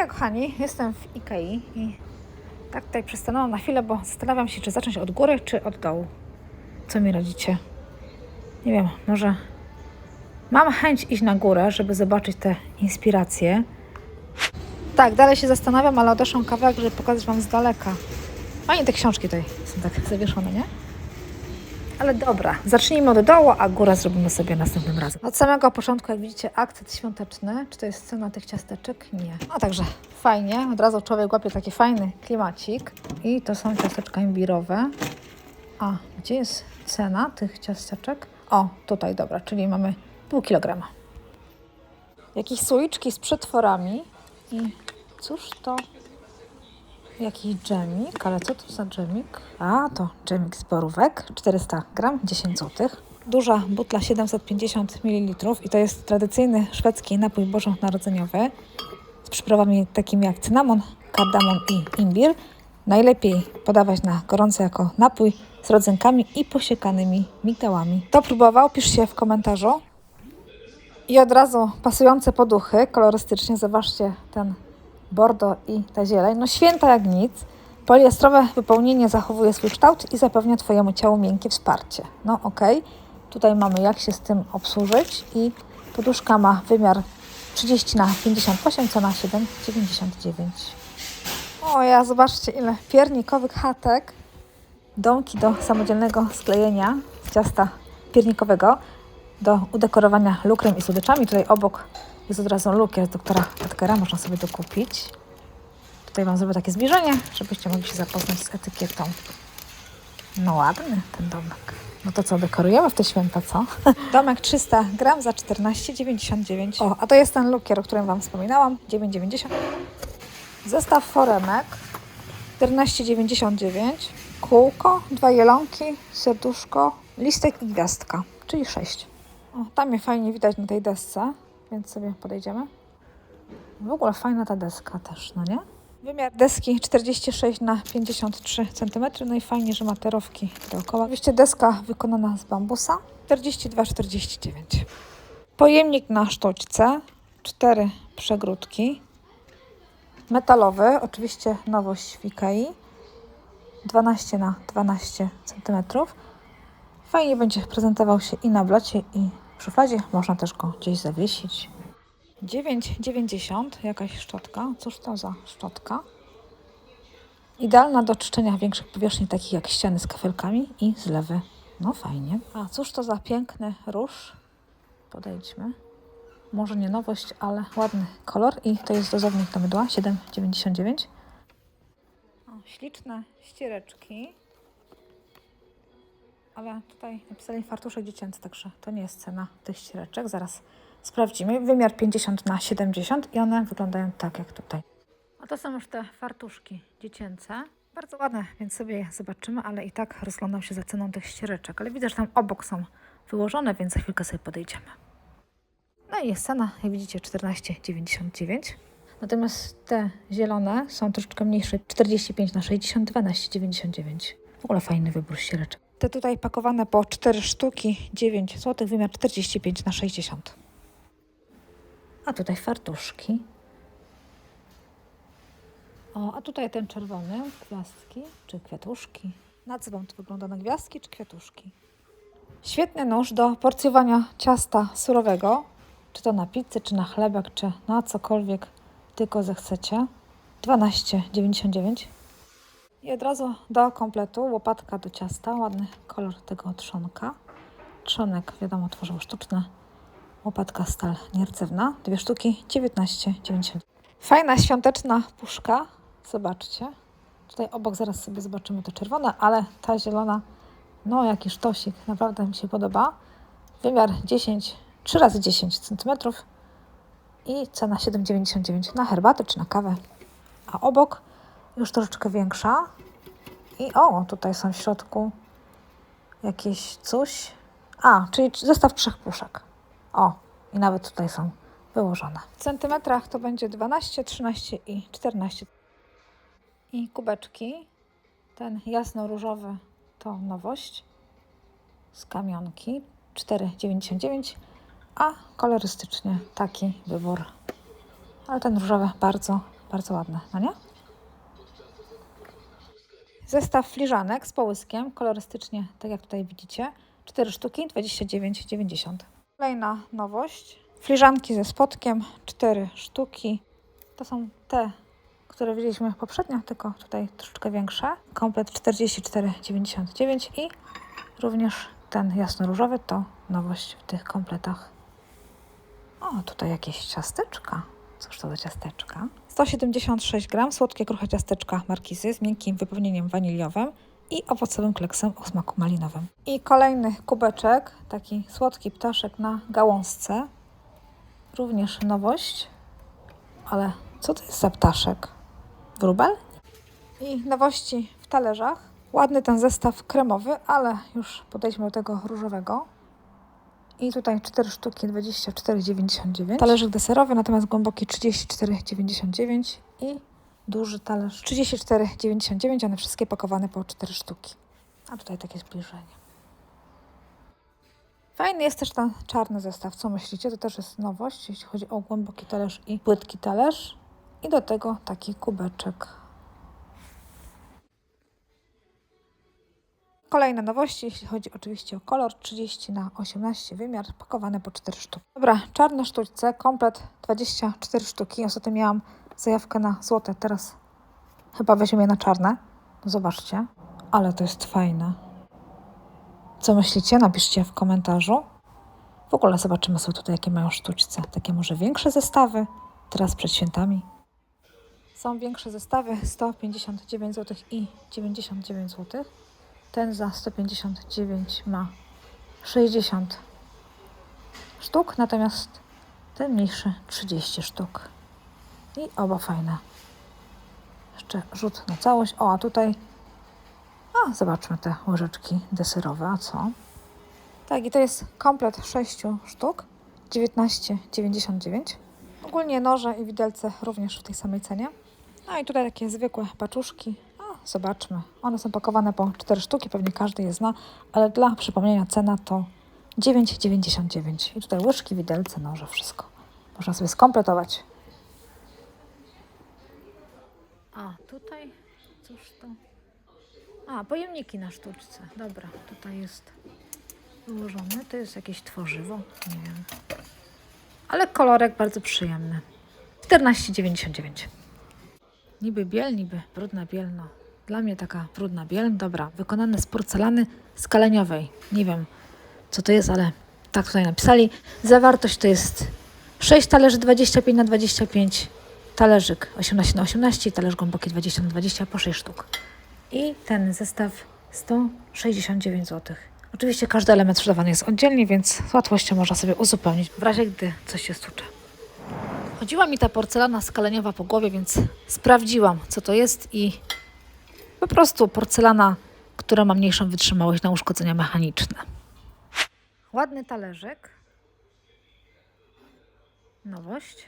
Hejka kochani, jestem w Ikei i tak tutaj przystanęłam na chwilę, bo zastanawiam się, czy zacząć od góry, czy od dołu. Co mi radzicie? Nie wiem, może mam chęć iść na górę, żeby zobaczyć te inspiracje. Tak, dalej się zastanawiam, ale odeszłam kawałek, żeby pokazać Wam z daleka. Fajnie te książki tutaj są tak zawieszone, nie? Ale dobra, zacznijmy od dołu, a górę zrobimy sobie następnym razem. Od samego początku, jak widzicie, akcent świąteczny. Czy to jest cena tych ciasteczek? Nie. A także fajnie, od razu człowiek łapie taki fajny klimacik. I to są ciasteczka imbirowe. A, gdzie jest cena tych ciasteczek? O, tutaj, dobra, czyli mamy pół kilograma. Jakieś słoiczki z przetworami. I cóż to? Jakiś dżemik, ale co to za dżemik? A, to dżemik z borówek, 400 gram, 10 zł. Duża butla 750 ml i to jest tradycyjny szwedzki napój bożonarodzeniowy z przyprawami takimi jak cynamon, kardamon i imbir. Najlepiej podawać na gorąco jako napój z rodzynkami i posiekanymi migdałami. Kto próbował, piszcie w komentarzu. I od razu pasujące poduchy, kolorystycznie, zobaczcie ten bordo i ta zieleń. No święta jak nic. Poliestrowe wypełnienie zachowuje swój kształt i zapewnia Twojemu ciału miękkie wsparcie. No okej. Tutaj mamy jak się z tym obsłużyć i poduszka ma wymiar 30 na 58, cena 7,99. O ja, zobaczcie ile piernikowych chatek. Domki do samodzielnego sklejenia z ciasta piernikowego do udekorowania lukrem i słodyczami. Tutaj obok jest od razu lukier doktora Petkera, można sobie to kupić. Tutaj Wam zrobię takie zbliżenie, żebyście mogli się zapoznać z etykietą. No ładny ten domek. No to co, dekorujemy w te święta, co? Domek 300 gram za 14,99. O, a to jest ten lukier, o którym Wam wspominałam, 9,90. Zestaw foremek 14,99. Kółko, dwa jelonki, serduszko, listek i gwiazdka, czyli 6. O, tam je fajnie widać na tej desce, więc sobie podejdziemy. W ogóle fajna ta deska też, no nie? Wymiar deski 46 na 53 cm, no i fajnie, że ma terowki dookoła. Oczywiście deska wykonana z bambusa 42,49. Pojemnik na sztućce, cztery przegródki. Metalowy, oczywiście nowość w Ikei, 12 na 12 cm. Fajnie będzie prezentował się i na blacie, i w szufladzie. Można też go gdzieś zawiesić. 9,90 jakaś szczotka. Cóż to za szczotka? Idealna do czyszczenia większych powierzchni, takich jak ściany z kafelkami i zlewy. No fajnie. A cóż to za piękny róż? Podejdźmy. Może nie nowość, ale ładny kolor i to jest dozownik do mydła 7,99. O, śliczne ściereczki. Ale tutaj napisali fartuszek dziecięcy, także to nie jest cena tych ściereczek. Zaraz sprawdzimy. Wymiar 50 na 70 i one wyglądają tak jak tutaj. A to są już te fartuszki dziecięce. Bardzo ładne, więc sobie je zobaczymy, ale i tak rozglądam się za ceną tych ściereczek. Ale widzę, że tam obok są wyłożone, więc za chwilkę sobie podejdziemy. No i jest cena, jak widzicie, 14,99. Natomiast te zielone są troszeczkę mniejsze, 45 na 60, 12,99. W ogóle fajny wybór ściereczek. Te tutaj pakowane po 4 sztuki, 9 zł, wymiar 45 na 60. A tutaj fartuszki. O, a tutaj ten czerwony, gwiazdki czy kwiatuszki. Na co Wam to wygląda? Na gwiazdki czy kwiatuszki? Świetny nóż do porcjowania ciasta surowego, czy to na pizzę, czy na chlebek, czy na cokolwiek tylko zechcecie. 12,99. I od razu do kompletu łopatka do ciasta, ładny kolor tego trzonka. Trzonek, wiadomo, tworzyło sztuczne. Łopatka stal nierdzewna, dwie sztuki, 19,90. Fajna świąteczna puszka, zobaczcie. Tutaj obok zaraz sobie zobaczymy te czerwone, ale ta zielona, no jaki sztosik, naprawdę mi się podoba. Wymiar 10, 3 razy 10 cm i cena 7,99 na herbatę czy na kawę. A obok już troszeczkę większa. I o, tutaj są w środku jakieś coś. A, czyli zestaw trzech puszek. O, i nawet tutaj są wyłożone. W centymetrach to będzie 12, 13 i 14. I kubeczki. Ten jasno-różowy to nowość z kamionki 4,99, a kolorystycznie taki wybór. Ale ten różowy bardzo Bardzo ładne, no nie? Zestaw fliżanek z połyskiem, kolorystycznie, tak jak tutaj widzicie. 4 sztuki, 29,90. Kolejna nowość. Fliżanki ze spodkiem, 4 sztuki. To są te, które widzieliśmy poprzednio, tylko tutaj troszeczkę większe. Komplet 44,99 i również ten jasno-różowy to nowość w tych kompletach. O, tutaj jakieś ciasteczka. Cóż to za ciasteczka? 176 gram słodkie kruche ciasteczka markizy z miękkim wypełnieniem waniliowym i owocowym kleksem o smaku malinowym. I kolejny kubeczek, taki słodki ptaszek na gałązce. Również nowość. Ale co to jest za ptaszek? Wróbel? I nowości w talerzach. Ładny ten zestaw kremowy, ale już podejdźmy do tego różowego. I tutaj 4 sztuki 24,99. Talerzyk deserowy, natomiast głęboki 34,99 i duży talerz 34,99. One wszystkie pakowane po 4 sztuki. A tutaj takie zbliżenie. Fajny jest też ten czarny zestaw. Co myślicie? To też jest nowość, jeśli chodzi o głęboki talerz i płytki talerz. I do tego taki kubeczek. Kolejne nowości, jeśli chodzi oczywiście o kolor, 30 na 18 wymiar, pakowane po 4 sztuki. Dobra, czarne sztućce, komplet 24 sztuki. Ostatnio miałam zajawkę na złote, teraz chyba weźmiemy je na czarne. No zobaczcie, ale to jest fajne. Co myślicie? Napiszcie w komentarzu. W ogóle zobaczymy sobie tutaj, jakie mają sztućce. Takie może większe zestawy, teraz przed świętami. Są większe zestawy, 159 zł i 99 zł. Ten za 159 ma 60 sztuk, natomiast ten mniejszy 30 sztuk. I oba fajne. Jeszcze rzut na całość. O, a tutaj. A, zobaczmy te łyżeczki deserowe. A co? Tak, i to jest komplet 6 sztuk. 19,99. Ogólnie noże i widelce również w tej samej cenie. No i tutaj takie zwykłe paczuszki. Zobaczmy. One są pakowane po 4 sztuki, pewnie każdy je zna, ale dla przypomnienia cena to 9,99. I tutaj łyżki, widelce, noże, wszystko. Można sobie skompletować. A, tutaj cóż to? A, pojemniki na sztuczce. Dobra, tutaj jest wyłożone. To jest jakieś tworzywo, nie wiem. Ale kolorek bardzo przyjemny. 14,99. Niby biel, niby brudna biel, no. Dla mnie taka brudna biel, dobra. Wykonane z porcelany skaleniowej. Nie wiem, co to jest, ale tak tutaj napisali. Zawartość to jest 6 talerzy 25 na 25 talerzyk 18 na 18 i talerz głęboki 20 na 20 po 6 sztuk. I ten zestaw 169 zł. Oczywiście każdy element sprzedawany jest oddzielnie, więc z łatwością można sobie uzupełnić w razie gdy coś się stucze. Chodziła mi ta porcelana skaleniowa po głowie, więc sprawdziłam, co to jest i po prostu porcelana, która ma mniejszą wytrzymałość na uszkodzenia mechaniczne. Ładny talerzyk. Nowość.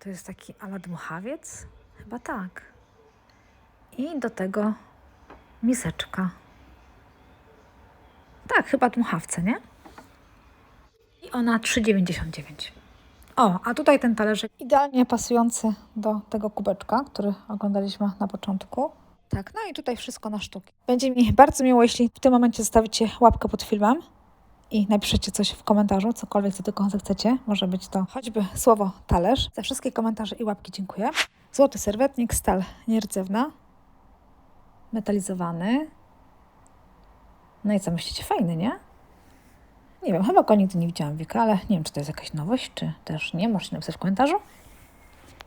To jest taki ala dmuchawiec? Chyba tak. I do tego miseczka. Tak, chyba dmuchawce, nie? I ona 3,99. O, a tutaj ten talerzyk idealnie pasujący do tego kubeczka, który oglądaliśmy na początku. Tak, no i tutaj wszystko na sztuki. Będzie mi bardzo miło, jeśli w tym momencie zostawicie łapkę pod filmem i napiszecie coś w komentarzu, cokolwiek co tylko zechcecie. Może być to choćby słowo talerz. Za wszystkie komentarze i łapki dziękuję. Złoty serwetnik, stal nierdzewna, metalizowany. No i co myślicie? Fajny, nie? Nie wiem, chyba go nigdy nie widziałam Wika, ale nie wiem, czy to jest jakaś nowość, czy też nie. Możecie napisać w komentarzu.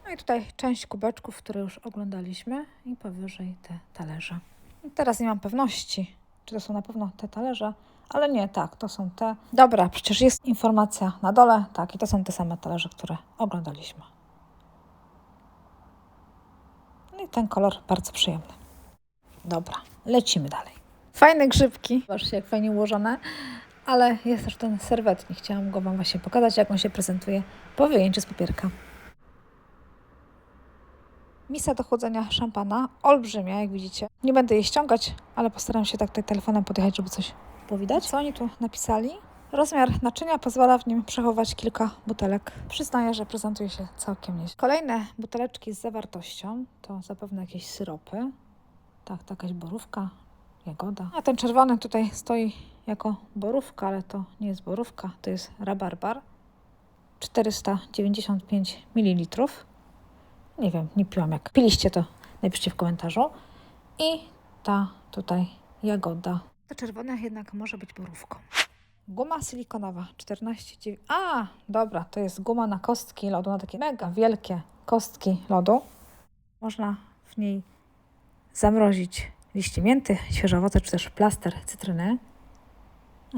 No i tutaj część kubeczków, które już oglądaliśmy i powyżej te talerze. I teraz nie mam pewności, czy to są na pewno te talerze, ale nie, tak, to są te. Dobra, przecież jest informacja na dole, tak, i to są te same talerze, które oglądaliśmy. No i ten kolor bardzo przyjemny. Dobra, lecimy dalej. Fajne grzybki, zobaczcie jak fajnie ułożone, ale jest też ten serwetnik. Chciałam go Wam właśnie pokazać, jak on się prezentuje po wyjęciu z papierka. Misa do chłodzenia szampana, olbrzymia, jak widzicie. Nie będę jej ściągać, ale postaram się tak tutaj telefonem podjechać, żeby coś było widać. Co oni tu napisali? Rozmiar naczynia pozwala w nim przechować kilka butelek. Przyznaję, że prezentuje się całkiem nieźle. Kolejne buteleczki z zawartością to zapewne jakieś syropy. Tak, to jakaś borówka, jagoda. A ten czerwony tutaj stoi jako borówka, ale to nie jest borówka, to jest rabarbar. 495 ml. Nie wiem, nie piłam jak. Piliście to, napiszcie w komentarzu. I ta tutaj jagoda. To czerwone jednak może być borówką. Guma silikonowa 14,9. A, dobra, to jest guma na kostki lodu, na takie mega wielkie kostki lodu. Można w niej zamrozić liście mięty, świeże owoce, czy też plaster cytryny.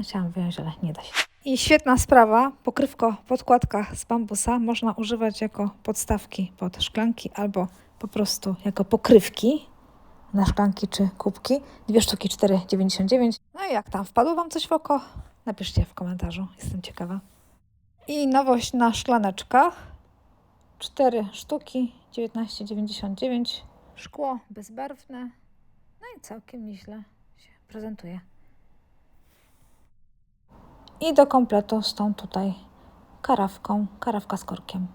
Chciałam wyjąć, ale nie da się. I świetna sprawa, pokrywko, podkładka z bambusa można używać jako podstawki pod szklanki albo po prostu jako pokrywki na szklanki czy kubki. Dwie sztuki 4,99. No i jak tam wpadło Wam coś w oko? Napiszcie w komentarzu, jestem ciekawa. I nowość na szklaneczkach. Cztery sztuki, 19,99. Szkło bezbarwne. No i całkiem nieźle się prezentuje. I do kompletu z tą tutaj karawką, karawka z korkiem.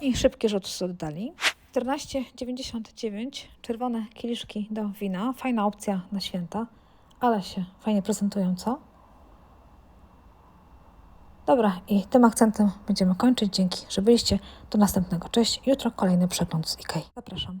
I szybki rzut z oddali. 14,99 czerwone kieliszki do wina. Fajna opcja na święta, ale się fajnie prezentują, co? Dobra, i tym akcentem będziemy kończyć. Dzięki, że byliście. Do następnego. Cześć. Jutro kolejny przegląd z IKEA. Zapraszam.